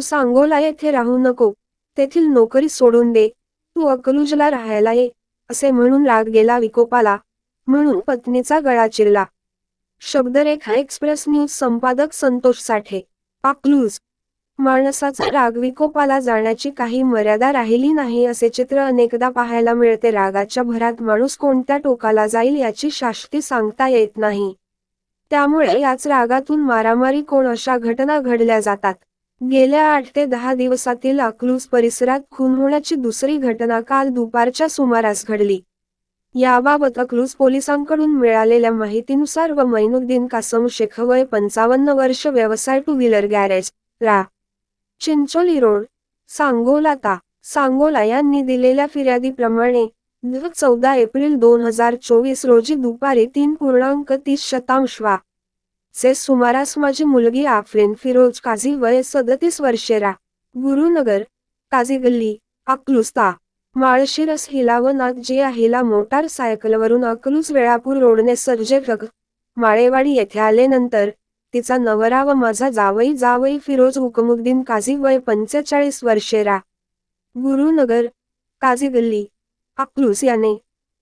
तू सांगोला येथे राहू नको. तेथील नोकरी सोडून दे. तू अकलूजला राहायला ये असे म्हणून राग गेला विकोपाला. म्हणून पत्नीचा गळा चिरला. शब्दरेखा एक्सप्रेस न्यूज संपादक संतोष साठे. अकलूज. माणसाचा राग विकोपाला जाण्याची काही मर्यादा राहिली नाही असे चित्र अनेकदा पाहायला मिळते. रागाच्या भरात माणूस कोणत्या टोकाला जाईल याची शास्ती सांगता येत नाही. त्यामुळे याच रागातून मारामारी कोण अशा घटना घडल्या जातात? गेल्या आठ ते दहा दिवसातील अकलूज परिसरात खून होण्याची दुसरी घटना काल दुपारच्या सुमारास घडली. याबाबत अकलूज पोलिसांकडून मिळालेल्या माहितीनुसार व मैनुद्दीन कासम शेख वय पंचावन्न वर्ष व्यवसाय टू व्हीलर गॅरेज रा. चिंचोली रोड सांगोला ता. सांगोला यांनी दिलेल्या फिर्यादीप्रमाणे चौदा एप्रिल दोन हजार चोवीस रोजी दुपारी तीन पूर्णांक तीस शतांश वा. चे सुमारास माझी मुलगी आफरीन फिरोज काझी वय सदतीस वर्षे रा. गुरुनगर काझी गल्ली अकलुस्ता माळशिरस हिला व नागजिया हिला मोटार सायकलवरून अकलूस वेळापूर रोडने सर्जे जग माळेवाडी येथे आल्यानंतर तिचा नवरा व माझा जावई जावई फिरोज हुकमुद्दीन काझी वय पंचेचाळीस वर्षे रा. गुरुनगर काझी गल्ली अकलूस याने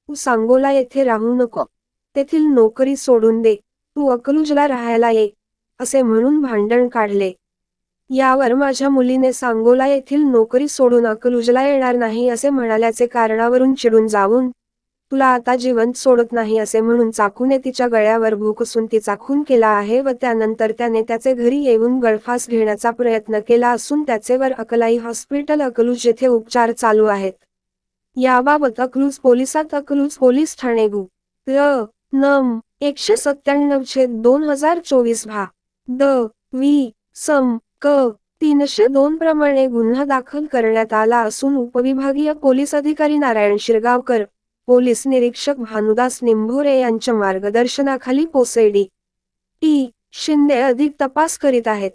तू सांगोला येथे राहू नको. तेथील नोकरी सोडून दे. तू अकलूजला राहायला ये असे म्हणून भांडण काढले. यावर माझ्या मुलीने सांगोला येथील नोकरी सोडून अकलूजला येणार नाही असे म्हणाल्याचे कारणावरून चिडून जाऊन तुला आता जिवंत सोडत नाही असे म्हणून चाकूने तिच्या गळ्यावर भूकसून तिचा खून केला आहे व त्यानंतर त्याने त्याचे घरी येऊन गळफास घेण्याचा प्रयत्न केला असून त्याचे वर अकलाई हॉस्पिटल अकलूज येथे उपचार चालू आहेत. याबाबत अकलूज पोलिसात अकलूज पोलीस ठाणे गु. नम एकशे सत्त्याण्णव छेद दोन हजार चोवीस भा. द वी सम क तीनशे दोन प्रमाणे गुन्हा दाखल करण्यात आला असून उपविभागीय पोलीस अधिकारी नारायण शिरगावकर पोलीस निरीक्षक भानुदास निंभोरे यांच्या मार्गदर्शनाखाली पोसेडी. टी शिंदे अधिक तपास करीत आहेत.